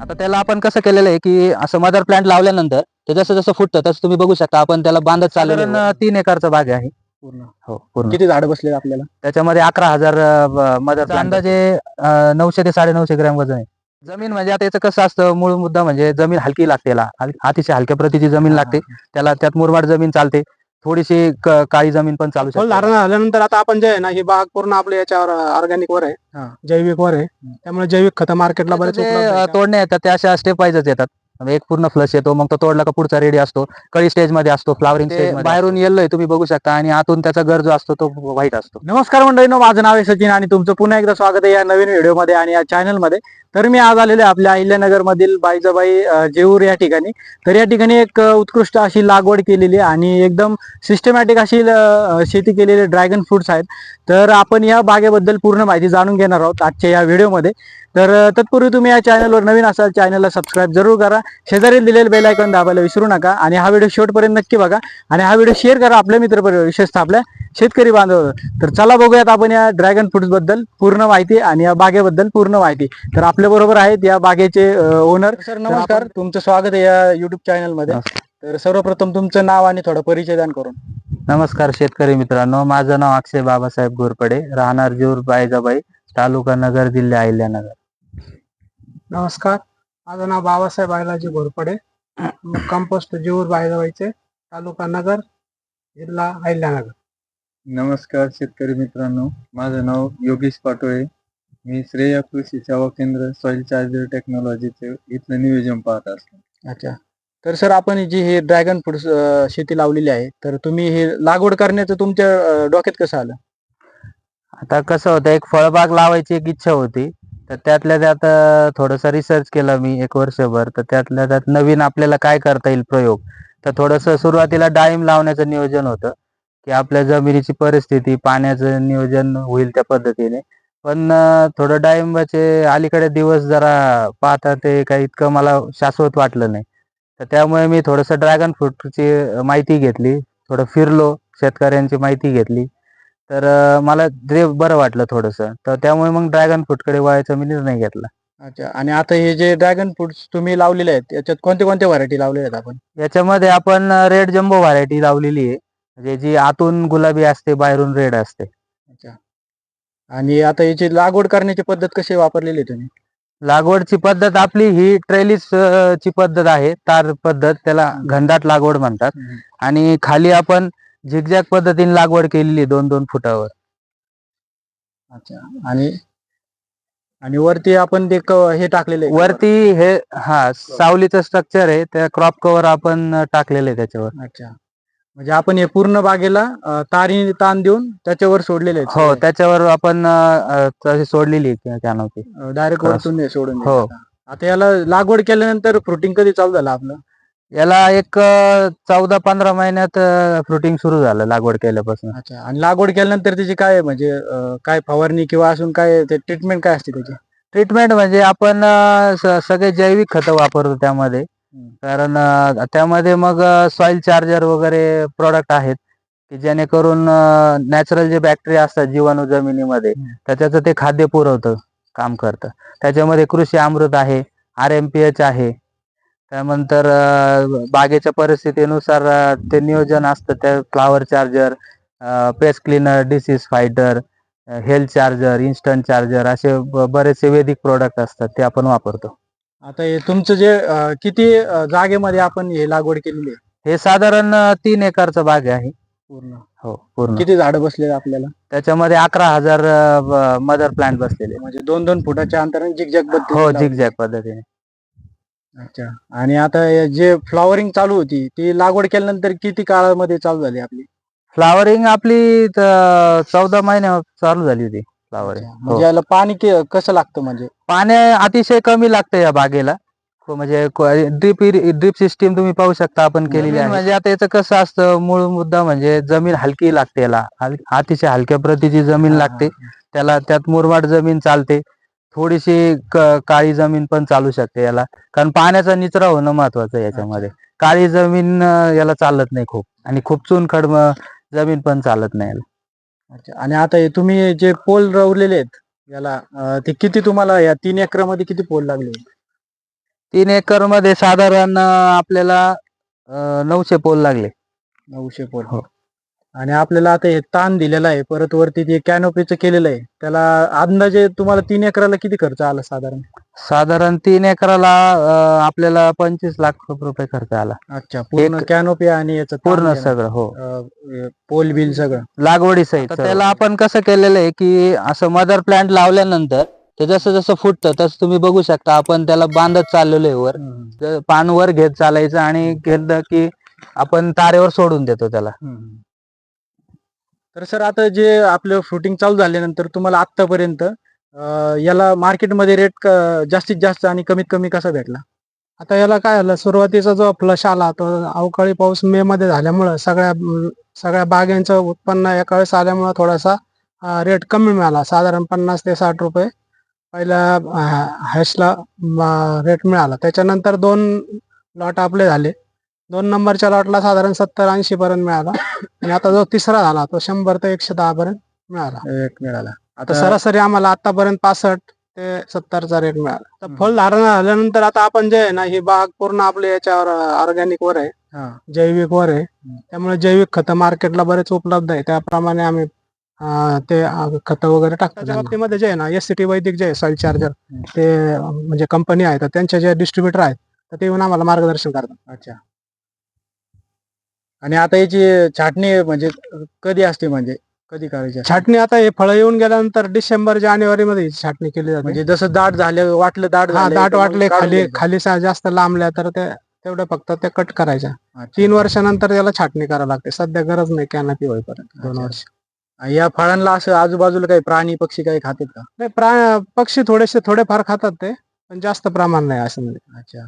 आता त्याला आपण कसं केलेलं आहे की असं मदर प्लांट लावल्यानंतर ते जसं जसं फुटतं तसं तुम्ही बघू शकता. आपण त्याला बांधत चालू तीन एकरचा बाग आहे. पूर्ण. हो पूर्ण. किती झाडं बसले आपल्याला? त्याच्यामध्ये अकरा हजार मदर अंदाजे नऊशे ते साडेनऊशे ग्रॅम वजन आहे. जमीन म्हणजे आता याचं कसं असतं मूळ मुद्दा म्हणजे जमीन हलकी लागते याला. अतिशय हलक्या प्रतीची जमीन लागते. त्याला त्यात मुरमाड जमीन चालते. थोडीशी क- काळी जमीन पण चालू शकते. धारण झाल्यानंतर आता आपण जे आहे ना ही बाग पूर्ण आपल्या याच्यावर ऑर्गॅनिक वर हा. आहे जैविक वर आहे. त्यामुळे जैविक खत मार्केटला बरेच ते, उपलब्ध अं, आहे. का? तोडणे येतात त्या अशा स्टेप वाईजच येतात. एक पूर्ण फ्लश येतो. मग तो तोडला का पुढचा रेडी असतो. कळी स्टेजमध्ये असतो फ्लावरिंग स्टेज बाहेरून येल्लोय तुम्ही बघू शकता. आणि आतून त्याचा गर जो असतो तो व्हाईट असतो. नमस्कार मंडळीनो माझं नाव आहे सचिन आणि तुमचं पुन्हा एकदा स्वागत आहे या नवीन व्हिडिओमध्ये आणि या चॅनलमध्ये. तर मी आज आलेले आहे आपल्या अहिल्यानगर मधील बाईजाबाई जेऊर या ठिकाणी. तर या ठिकाणी एक उत्कृष्ट अशी लागवड केलेली आहे आणि एकदम सिस्टमॅटिक अशी शेती केलेली ड्रॅगन फ्रुट्स आहेत. तर आपण या बागेबद्दल पूर्ण माहिती जाणून घेणार आहोत आजच्या या व्हिडिओमध्ये तर तत्पूर्वी तुम्ही या चॅनलवर नवीन असाल चॅनलला सबस्क्राईब जरूर करा. शेजारी दिलेले बेल आयकॉन दाबायला विसरू नका. आणि हा व्हिडिओ शेवटपर्यंत नक्की बघा. आणि हा व्हिडिओ शेअर करा आपल्या मित्रपरिवार विशेषतः आपल्या शेतकरी बांधव तर चला बघूयात आपण या ड्रॅगन फ्रुट्सबद्दल पूर्ण माहिती आणि या बागेबद्दल पूर्ण माहिती. तर आपल्या बरोबर आहेत या बागेचे ओनर सर नमस्कार. तुमचं स्वागत आहे या युट्यूब चॅनलमध्ये. तर सर्वप्रथम तुमचं नाव आणि थोडं परिचय दान करून. नमस्कार शेतकरी मित्रांनो. माझं नाव अक्षय बाबासाहेब घोरपडे. राहणार जेऊर बायजाबाई तालुका नगर जिल्हा अहिल्यानगर. नमस्कार. माझं नाव बाबासाहेब बायलाजी घोरपडे. कंपोस्ट जीवर बायजाबाईचे तालुका नगर जिल्हा अहिल्यानगर. नमस्कार शेतकरी मित्रांनो माझं नाव योगेश पाटोळे. मी श्रेया कृषी सेवा केंद्र सॉइल चार्जर टेक्नॉलॉजीचे इथलं नियोजन पाहत असतो. अच्छा. तर सर आपण जी हे ड्रॅगन फ्रूट शेती लावलेली आहे तर तुम्ही हे लागवड करण्याचं तुमच्या डोक्यात कसं आलं? आता कसं होतं एक फळबाग लावायची एक इच्छा होती. तर त्यातल्या त्यात थोडंसं रिसर्च केला मी एक वर्षभर. तर त्यातल्या त्यात नवीन आपल्याला काय करता येईल प्रयोग? तर थोडंसं सुरुवातीला डाळिंब लावण्याचं नियोजन होतं की आपल्या जमिनीची परिस्थिती पाण्याचं नियोजन होईल त्या पद्धतीने. पण थोडं डाळिंबाचे अलीकडे दिवस जरा पाहता ते काही इतकं मला शाश्वत वाटलं नाही. तर त्यामुळे मी थोडंसं ड्रॅगन फ्रूटची माहिती घेतली थोडं फिरलो शेतकऱ्यांची माहिती घेतली. तर मला ते बरं वाटलं थोडंसं. तर त्यामुळे मग ड्रॅगन फ्रूटकडे वळायचा मी निर्णय घेतला. अच्छा. आणि आता हे जे ड्रॅगन फ्रुट्स तुम्ही लावलेले आहेत याच्यात कोणते कोणते व्हरायटी लावलेले आहेत आपण? याच्यामध्ये आपण रेड जम्बो व्हरायटी लावलेली आहे. म्हणजे जी आतून गुलाबी असते बाहेरून रेड असते. अच्छा. आणि आता याची लागवड करण्याची पद्धत कशी वापरलेली आहे तुम्ही? लागवडची पद्धत आपली ही ट्रेलिस अं, ची पद्धत आहे तार पद्धत त्याला घनदाट लागवड म्हणतात. आणि खाली आपण झिगझॅग पद्धतीने लागवड केलेली दोन दोन फुटावर. अच्छा. आणि आणि वरती आपण ते क- हे टाकलेले वरती हे हा सावलीचं स्ट्रक्चर आहे. त्या क्रॉप कव्हर आपण टाकलेलं आहे त्याच्यावर. अच्छा. म्हणजे आपण हे पूर्ण बागेला अं, तारी ताण देऊन त्याच्यावर सोडलेले हो त्याच्यावर आपण अं, अं, तशी सोडलेली कॅनोपी डायरेक्ट. वरतून हे सोडून हो. द्यायचं. आता याला लागवड केल्यानंतर फ्रुटिंग कधी चालू झालं आपलं? याला एक चौदा पंधरा महिन्यात फ्रुटिंग सुरू झालं लागवड केल्यापासून. अच्छा. आणि लागवड केल्यानंतर त्याची काय म्हणजे अं, काय फवारणी किंवा अजून काय ट्रीटमेंट काय असते त्याची? ट्रीटमेंट म्हणजे आपण अं, स- सगळे जैविक खतं वापरतो त्यामध्ये. कारण अं, त्यामध्ये मग सॉइल चार्जर वगैरे प्रोडक्ट आहेत की जेणेकरून नॅचरल जे बॅक्टेरिया असतात जीवाणू जमिनीमध्ये हम्म. त्याच्याचं ते खाद्य पुरवतं काम करतं. त्याच्यामध्ये कृषी अमृत आहे आर एम पी एच आहे त्यानंतर बागेच्या परिस्थितीनुसार ते नियोजन असतं त्या flower charger pest cleaner disease fighter health charger instant charger असे बरेचसे वैदिक प्रोडक्ट असतात ते आपण वापरतो. आता हे तुमचं जे अं, किती अं, जागेमध्ये आपण हे लागवड केलेली आहे? हे साधारण तीन एकरचा बाग आहे. पूर्ण. हो पूर्ण. किती झाडं बसलेले आपल्याला? त्याच्यामध्ये अकरा हजार मदर प्लांट बसलेले म्हणजे दोन दोन फुटाच्या अंतराने जिगजॅग हो झिगझॅग पद्धतीने. अच्छा. आणि आता हे जे फ्लॉवरिंग चालू होती ती लागवड केल्यानंतर किती काळामध्ये चालू झाली आपली? फ्लावरिंग आपली चौदा महिन्या चालू झाली होती फ्लावरिंग अच्छा. म्हणजे याला पाणी कि- कसं लागतं म्हणजे? पाणी अतिशय कमी लागतं या बागेला. क- म्हणजे ड्रीप ड्रीप सिस्टीम तुम्ही पाहू शकता आपण केलेली आहे. म्हणजे आता याचं कसं असतं मूळ मुद्दा म्हणजे जमीन हलकी लागते याला. हल- अतिशय हलक्या प्रतीची जमीन लागते. त्याला त्यात मुरमाड जमीन चालते. थोडीशी क- काळी जमीन पण चालू शकते याला. कारण पाण्याचा निचरा होणं महत्वाचं आहे याच्यामध्ये. काळी जमीन अं, याला चालत नाही खूप. आणि खूप चुनखड जमीन पण चालत नाही याला. अच्छा. आणि आता हे तुम्ही जे पोल रवलेले आहेत याला अं, ते किती तुम्हाला या तीन एकरामध्ये किती पोल लागले? तीन एकरमध्ये साधारण अं, आपल्याला अं, नऊशे पोल लागले. नऊशे पोल. हो. आणि आपल्याला आता हे ताण दिलेला आहे परत वरती ते कॅनोपीचं केलेलं आहे त्याला अंदाजे तुम्हाला तीन एकराला किती खर्च आला साधारण? साधारण तीन एकराला अं, आपल्याला पंचवीस लाख रुपये खर्च आला. अच्छा पूर्ण एक- कॅनोपी आणि याचं ताण पूर्ण देणं. सगळं हो. अं, पोल बिल सगळं. लागवडी सहित त्याला आपण कसं केलेलं आहे की असं मदर प्लांट लावल्यानंतर ते जसं जसं फुटतं तसं तुम्ही बघू शकता आपण त्याला बांधत चाललेलो आहे वर. हम्म, पान वर घेत चालायचं आणि घेतलं की आपण तारेवर सोडून देतो त्याला. हम्म. तर सर आता जे आपलं फ्रुटिंग चालू झाल्यानंतर तुम्हाला आतापर्यंत याला मार्केटमध्ये रेट जास्तीत जास्त आणि कमीत कमी कसा भेटला? आता याला काय झालं सुरुवातीचा जो फ्लश आला तो अवकाळी पाऊस मे मध्ये झाल्यामुळं सगळ्या सगळ्या बागांचं उत्पन्न एका वेळेस आल्यामुळं थोडासा रेट कमी मिळाला. साधारण पन्नास ते साठ रुपये पहिल्या हॅशला रेट मिळाला. त्याच्यानंतर दोन लॉट आपले झाले. दोन नंबरच्या लॉटला साधारण सत्तर ऐंशी पर्यंत मिळाला. आणि आता जो तिसरा झाला तो शंभर ते एकशे दहा पर्यंत मिळाला. रेट मिळाला. आता सरासरी आम्हाला आतापर्यंत पासष्ट ते सत्तरचा रेट मिळाला. तर. फळ धारण झाल्यानंतर आता आपण जे आहे ना ही बाग पूर्ण आपल्या याच्यावर ऑर्गॅनिक वर आहे. हा. जैविक वर आहे. त्यामुळे जैविक खतं मार्केटला बरेच उपलब्ध आहे. त्याप्रमाणे आम्ही अं, ते खतं वगैरे टाकतो त्याच्या बाबतीमध्ये जे आहे ना एस सी टी वैदिक जे आहे सॉइल चार्जर ते म्हणजे कंपनी आहे. तर त्यांचे जे डिस्ट्रीब्युटर आहेत तर ते येऊन आम्हाला मार्गदर्शन करतात. अच्छा. आणि आता याची छाटणी म्हणजे कधी असते म्हणजे कधी करायची असते? छाटणी आता हे फळं येऊन गेल्यानंतर डिसेंबर जानेवारी मध्ये छाटणी केली जाते म्हणजे जसं दाट झालं वाटलं दाट हा दाट तर मग वाटले काढून खाली. खाली सा- जास्त लांबल्या तर ते तेवढं फक्त ते कट करायच्या अच्छा. तीन वर्षानंतर त्याला छाटणी करावी लागते सध्या गरज नाही कॅनपी होईपर्यंत दोन अच्छा. वर्ष आणि या फळांना असं आजूबाजूला काही प्राणी पक्षी काही खातात का नाही प्रा पक्षी थोडेसे थोडेफार खातात ते पण जास्त प्रमाण नाही असं म्हणजे अच्छा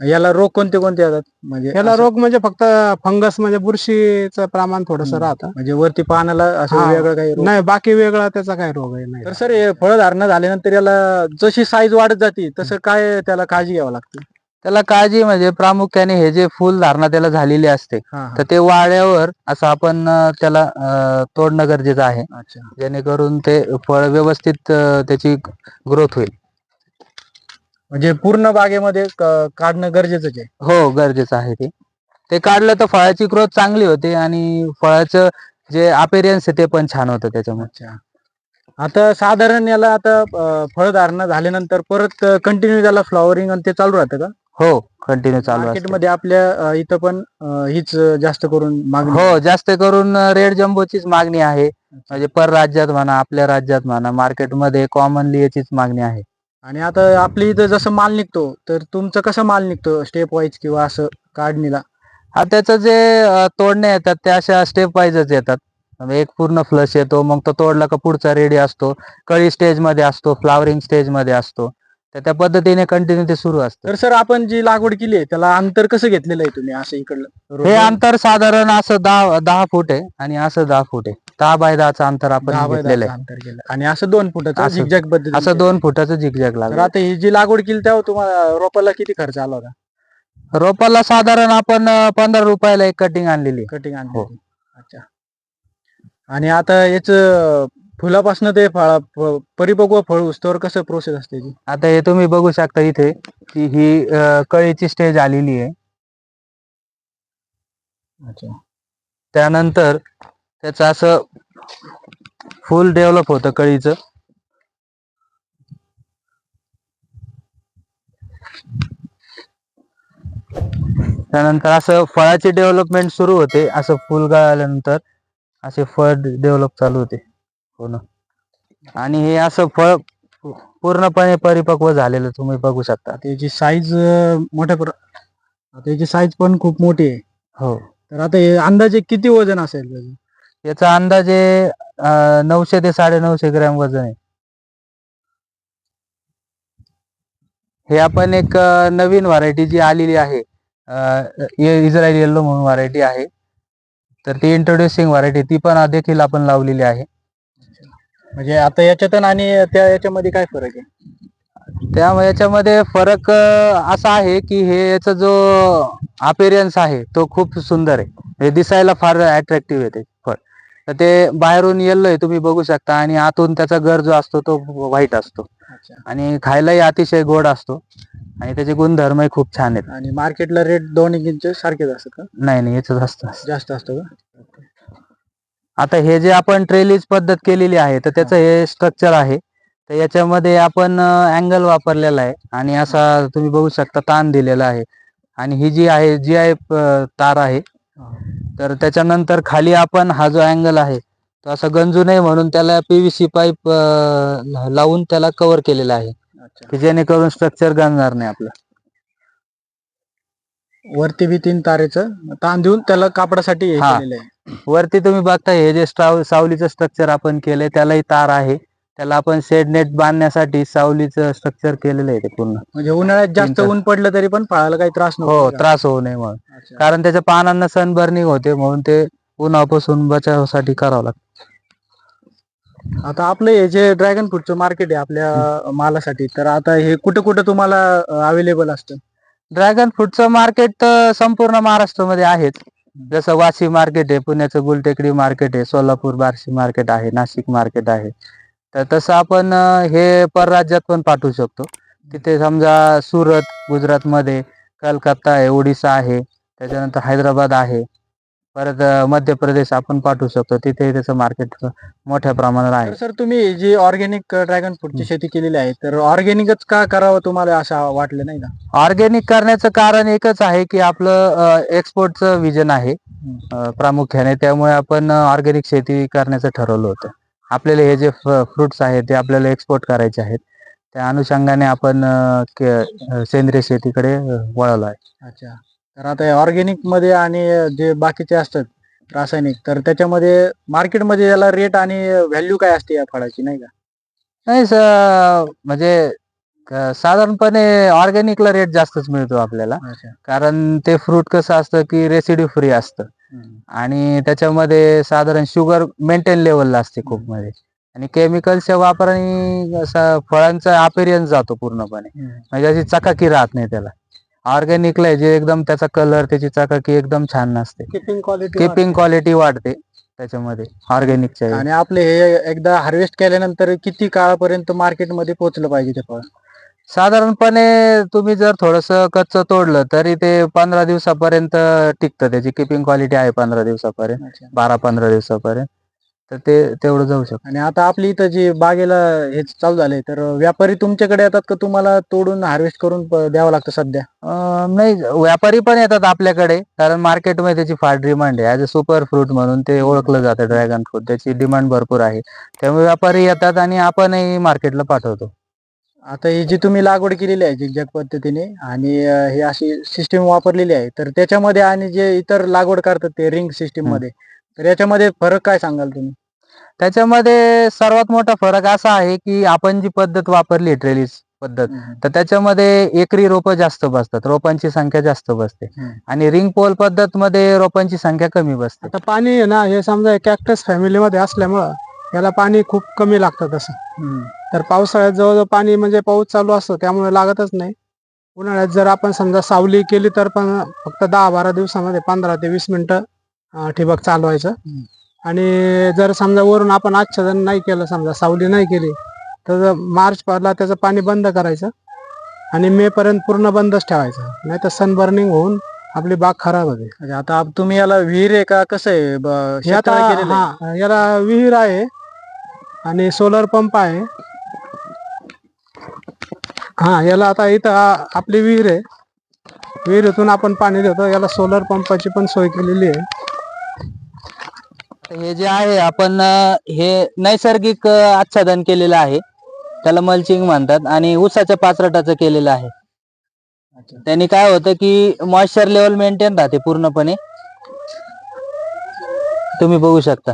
याला रोग कोणते कोणते येतात? म्हणजे याला असं- रोग म्हणजे फक्त फंगस म्हणजे बुरशीचं प्रमाण थोडस हम्म. राहतं. म्हणजे वरती पानाला असं हा. वेगळं काही रोग नाही बाकी वेगळा त्याचा काही रोग आहे नाही. तर सर हे फळधारणा झाल्यानंतर याला जशी साईज वाढत जाते तसं काय त्याला काळजी घ्यावं लागते? त्याला काळजी म्हणजे प्रामुख्याने हे जे फुल धारणा त्याला झालेली असते हा, हा. तर ते वाळ्यावर असं आपण अं, त्याला अं, तोडणं गरजेचं आहे. अच्छा. जेणेकरून ते फळ व्यवस्थित अं, त्याची ग्रोथ होईल. म्हणजे पूर्ण बागेमध्ये क- काढणं गरजेचंच आहे. हो गरजेचं आहे ते. ते काढलं तर फळाची ग्रोथ चांगली होते आणि फळाचं जे अपेरियन्स आहे ते पण छान होतं त्याच्यामुळे. अच्छा. आता साधारण याला आता अं, फळधारणा झाल्यानंतर परत कंटिन्यू त्याला फ्लॉवरिंग आणि ते चालू राहतं का? हो कंटिन्यू चालू असते. मार्केटमध्ये आपल्या अं, इथं पण अं, हीच अं, जास्त करून मागणी हो जास्त करून रेड जम्बोचीच मागणी आहे. म्हणजे पर राज्यात म्हणा आपल्या राज्यात म्हणा मार्केटमध्ये कॉमनली याचीच मागणी आहे. आणि आता आपल्या इथं जसं माल निघतो तर तुमचं कसं माल निघतो स्टेप वाईज किंवा असं काढणीला? हा त्याचं जे अं, तोडणे येतात त्या अशा स्टेप वाईजच येतात. म्हणजे एक पूर्ण फ्लश येतो मग तो तोडला का पुढचा रेडी असतो. कळी स्टेजमध्ये असतो फ्लावरिंग स्टेजमध्ये असतो. तर त्या पद्धतीने कंटिन्यू ते सुरू असतं. तर सर आपण जी लागवड केली आहे त्याला अंतर कसं घेतलेलं आहे तुम्ही असं इकडलं? हे अंतर साधारण असं दहा दहा फूट आहे आणि असं दहा फूट आहे. दहा बाय दहाचं अंतर आपण घेतलेलं आहे अंतर केलं आणि असं दोन फुटाचं असं- झिकझॅक पद्धती असं दोन फुटाचं झिकझॅक तर लागलं आता ही जी लागवड केली तेव्हा तुम्हाला रोपाला किती खर्च आला होता रोपाला साधारण आपण अं, पंधरा रुपयाला एक कटिंग आणलेली. कटिंग आणली हो. होती. अच्छा आणि आता याच फुलापासून ते फळा परिपक्व फळ उस्तवर कसं प्रोसेस असते याची? आता हे तुम्ही बघू शकता इथे की ही अं, कळीची स्टेज आलेली आहे अच्छा त्यानंतर त्याचं असं फुल डेव्हलप होतं कळीचं. त्यानंतर असं फळाची डेव्हलपमेंट सुरू होते असं फुल गळाल्यानंतर असे फळ डेव्हलप चालू होते. हो ना. आणि हे असं फळ पूर्णपणे परिपक्व झालेलं तुम्ही बघू शकता. आता याची साईज मोठ्या प्र आता याची साईज पण खूप मोठी आहे. हो. तर आता हे अंदाजे किती वजन असेल त्याचं? याचा अंदाजे नऊशे ते साडे नऊशे ग्रॅम वजन आहे. हे आपण एक नवीन व्हरायटी जी आलेली आहे इस्रायल येल्लो म्हणून व्हरायटी आहे. तर ती इंट्रोड्युसिंग व्हरायटी ती पण देखील आपण लावलेली आहे. म्हणजे आता याच्यात आणि त्या याच्यामध्ये काय फरक आहे? त्या याच्यामध्ये फरक असा आहे की हे याचा जो अपेरियन्स आहे तो खूप सुंदर आहे. हे दिसायला फार अट्रॅक्टिव्ह आहे ते. तर ते बाहेरून येल्लो आहे तुम्ही बघू शकता. आणि आतून त्याचा गर जो असतो तो व्हाईट असतो. आणि खायलाही अतिशय गोड असतो. आणि त्याचे गुणधर्मही खूप छान आहेत. आणि मार्केटला रेट दोन इंचचे सारखेच असतात का? नाही नाही याच असतं. जास्त असतं का? आता हे जे आपण ट्रेलिज पद्धत केलेली आहे तर त्याचं हे स्ट्रक्चर आहे. तर याच्यामध्ये आपण अँगल वापरलेला आहे. आणि असा तुम्ही बघू शकता ताण दिलेला आहे. आणि ही जी आहे जी आहे तार आहे तर त्याच्यानंतर खाली आपण हा जो अँगल आहे तो असा गंजू नये म्हणून त्याला पीव्हीसी पाईप लावून त्याला कव्हर केलेला आहे. की जेणेकरून स्ट्रक्चर गंजणार नाही आपलं. वरती बी तीन तारेचं ताण देऊन त्याला कापडासाठी हे हा. केलेलं आहे. वरती तुम्ही बघता हे जे स्ट्राव सावलीचं स्ट्रक्चर आपण केलंय त्यालाही तार आहे. त्याला आपण शेड नेट बांधण्यासाठी सावलीचं स्ट्रक्चर केलेलं आहे ते पूर्ण. म्हणजे उन्हाळ्यात जास्त. ऊन पडलं तरी पण फळाला काही त्रास नको हो? त्रास होऊ नये म्हणून. कारण त्याच्या पानांना सनबर्निंग होते म्हणून ते उन्हापासून बचावासाठी करावं लागतं. आता आपलं हे जे ड्रॅगन फ्रूटचं मार्केट आहे आपल्या मालासाठी तर आता हे कुठं कुठं तुम्हाला अवेलेबल असतं? ड्रॅगन फ्रूटचं मार्केट तर संपूर्ण महाराष्ट्रामध्ये आहेच. जसं वाशी मार्केट आहे पुण्याचं गुलटेकडी मार्केट आहे सोलापूर बार्शी मार्केट आहे नाशिक मार्केट आहे. तर तसं आपण हे परराज्यात पण पाठवू शकतो. तिथे समजा सुरत गुजरातमध्ये कलकत्ता आहे ओडिसा आहे त्याच्यानंतर हैदराबाद आहे. परत मध्य प्रदेश आपण पाठवू शकतो. तिथे त्याचं मार्केट मोठ्या प्रमाणात आहे. सर तुम्ही जी ऑर्गॅनिक ड्रॅगन फ्रूटची शेती केलेली आहे तर ऑर्गॅनिकच का करावं तुम्हाला असं वाटलं नाही का? ऑर्गॅनिक करण्याचं कारण एकच आहे की आपलं एक्सपोर्टचं विजन आहे प्रामुख्याने. त्यामुळे आपण ऑर्गॅनिक शेती करण्याचं ठरवलं होतं. आपल्याला हे जे फ्रुट्स आहेत ते आपल्याला एक्सपोर्ट करायचे आहेत. त्या अनुषंगाने आपण सेंद्रिय शेतीकडे अं, वळलो आहे. अच्छा. तर आता ऑर्गॅनिकमध्ये आणि जे बाकीचे असतात रासायनिक तर त्याच्यामध्ये मार्केटमध्ये याला रेट आणि व्हॅल्यू काय असते या फळाची नाही का? नाही स- म्हणजे साधारणपणे ऑर्गॅनिकला रेट जास्तच मिळतो आपल्याला. कारण ते फ्रूट कसं असतं की रेसिड्यू फ्री असतं. आणि त्याच्यामध्ये साधारण शुगर मेंटेन लेवलला असते खूप मध्ये. आणि केमिकलच्या वापराने फळांचा अपेरियन्स जातो पूर्णपणे. म्हणजे अशी चकाकी राहत नाही त्याला. ऑर्गॅनिकला जे एकदम त्याचा कलर त्याची चकाकी एकदम छान नसते. किपिंग क्वालिटी किपिंग क्वालिटी वाढते त्याच्यामध्ये ऑर्गॅनिकच्या आणि आपले हे एकदा हार्वेस्ट केल्यानंतर किती काळापर्यंत मार्केटमध्ये पोहोचलं पाहिजे ते फळ? साधारणपणे तुम्ही जर थोडस कच्च तोडलं तरी ते पंधरा दिवसापर्यंत टिकतं त्याची. किपिंग क्वालिटी आहे पंधरा दिवसापर्यंत. बारा पंधरा दिवसापर्यंत. तर ते तेवढं जाऊ शकतं. आणि आता आपली इथं जी बागेला हे चालू झालंय तर व्यापारी तुमच्याकडे येतात का? तुम्हाला तोडून हार्वेस्ट करून प- द्यावं लागतं सध्या? अं, नाही व्यापारी पण येतात आपल्याकडे. कारण मार्केटमध्ये त्याची फार डिमांड आहे. ऍज अ सुपर फ्रूट म्हणून ते ओळखलं जातं ड्रॅगन फ्रूट त्याची डिमांड भरपूर आहे. त्यामुळे व्यापारी येतात आणि आपणही मार्केटला पाठवतो. आता ही जी तुम्ही लागवड केलेली आहे झिगझॅग पद्धतीने आणि अं, ही अशी सिस्टीम वापरलेली आहे तर त्याच्यामध्ये आणि जे इतर लागवड करतात ते रिंग सिस्टीममध्ये तर याच्यामध्ये फरक काय सांगाल तुम्ही? त्याच्यामध्ये सर्वात मोठा फरक असा आहे की आपण जी पद्धत वापरली ट्रेलिस पद्धत तर त्याच्यामध्ये एकरी रोपं जास्त बसतात रोपांची संख्या जास्त बसते हम्म. आणि रिंग पोल पद्धत मध्ये रोपांची संख्या कमी बसते. आता पाणी आहे ना हे समजा कॅक्टस फॅमिलीमध्ये असल्यामुळं याला पाणी खूप कमी लागतं तसं. तर पावसाळ्यात जवळजवळ पाणी म्हणजे पाऊस चालू असतो त्यामुळे लागतच नाही. उन्हाळ्यात जर आपण समजा सावली केली तर पण फक्त दहा बारा दिवसामध्ये पंधरा ते वीस मिनिटं ठिबक चालवायचं. आणि जर समजा वरून आपण आच्छादन नाही केलं समजा सावली नाही केली तर मार्च ला त्याचं पाणी बंद करायचं आणि मे पर्यंत पूर्ण बंदच ठेवायचं. नाही तर सनबर्निंग होऊन आपली बाग खराब होते. आता तुम्ही याला विहीर आहे का? कसं आहे? याला विहीर आहे. आणि सोलर पंप आहे. हा याला आता इथं आपली विहीर आहे. विहिरीतून आपण पाणी देतो. याला सोलर पंपाची पण सोय केलेली आहे. हे जे आहे आपण हे नैसर्गिक आच्छादन केलेलं आहे. त्याला मल्चिंग म्हणतात आणि ऊसाच्या पाचरटाचं केलेलं आहे. त्यांनी काय होतं की मॉइश्चर लेवल मेंटेन राहते पूर्णपणे. तुम्ही बघू शकता.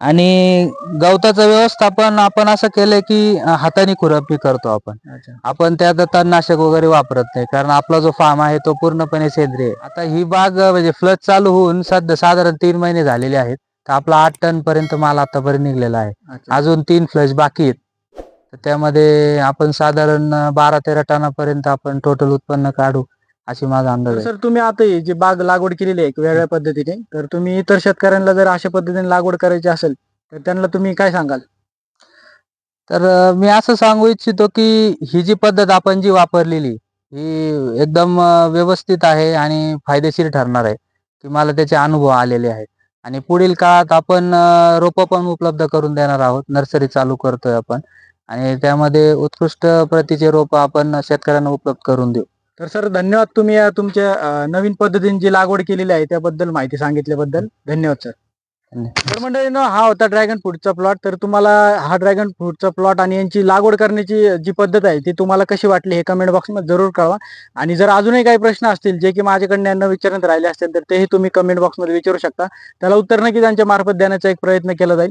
आणि गवताचं व्यवस्थापन आपण असं केलंय की हाताने खुरपणी करतो आपण. आपण त्यात तणनाशक वगैरे वापरत नाही कारण आपला जो फार्म आहे तो पूर्णपणे सेंद्रिय आहे. आता ही बाग म्हणजे फ्लच चालू होऊन सध्या साधारण तीन महिने झालेले आहेत तर आपला आठ टन पर्यंत माल आतापर्यंत निघलेला आहे. अजून तीन फ्लश बाकी आहेत तर त्यामध्ये आपण साधारण बारा तेरा टनापर्यंत आपण टोटल उत्पन्न काढू अशी माझा अंदाज तर आहे. सर तुम्ही आता ही जी बाग लागवड केलेली आहे एक वेगळ्या पद्धतीने तर तुम्ही इतर शेतकऱ्यांना जर अशा पद्धतीने लागवड करायची असेल तर त्यांना तुम्ही काय सांगाल? तर अं, मी असं सांगू इच्छितो की ही जी पद्धत आपण जी वापरलेली ही एकदम अं, व्यवस्थित आहे आणि फायदेशीर ठरणार आहे की मला त्याचे अनुभव आलेले आहेत. आणि पुढील काळात आपण अं, रोपं पण उपलब्ध करून देणार आहोत नर्सरी चालू करतोय आपण. आणि त्यामध्ये उत्कृष्ट प्रतीचे रोपं आपण शेतकऱ्यांना उपलब्ध करून देऊ. तर सर धन्यवाद तुम्ही या तुमच्या अं, नवीन पद्धतीने जी लागवड केलेली आहे त्याबद्दल माहिती सांगितल्याबद्दल. धन्यवाद सर. तर मंडळींनो हा होता ड्रॅगन फ्रूटचा प्लॉट तर तुम्हाला हा ड्रॅगन फ्रूटचा प्लॉट आणि यांची लागवड करण्याची जी पद्धत आहे ती तुम्हाला कशी वाटली हे कमेंट बॉक्समध्ये जरूर कळवा. आणि जर अजूनही काही प्रश्न असतील जे की माझ्याकडनं यांना विचारण्यात राहिले असतील तर तेही तुम्ही कमेंट बॉक्समध्ये विचारू शकता. त्याला उत्तर नक्की त्यांच्या मार्फत देण्याचा एक प्रयत्न केला जाईल.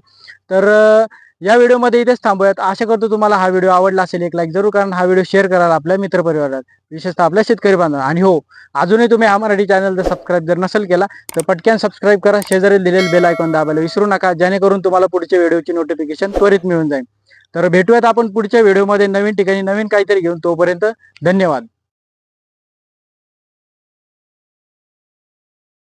तर अं, या व्हिडिओमध्ये इथेच थांबूयात. आशा करतो तुम्हाला हा व्हिडिओ आवडला असेल एक लाईक जरूर कारण हा व्हिडिओ शेअर कराल आपल्या मित्रपरिवारात विशेषतः आपल्या शेतकरी बांधव आणि हो अजूनही तुम्ही हा मराठी चॅनल जर सबस्क्राईब जर नसेल केला तर पटकन सबस्क्राईब करा. शेजारी दिलेलं बेल आयकॉन दाबायला विसरू नका. जेणेकरून तुम्हाला पुढच्या व्हिडिओची नोटिफिकेशन त्वरित मिळून जाईल. तर भेटूयात आपण पुढच्या व्हिडिओमध्ये. नवीन ठिकाणी नवीन काहीतरी घेऊन तोपर्यंत धन्यवाद.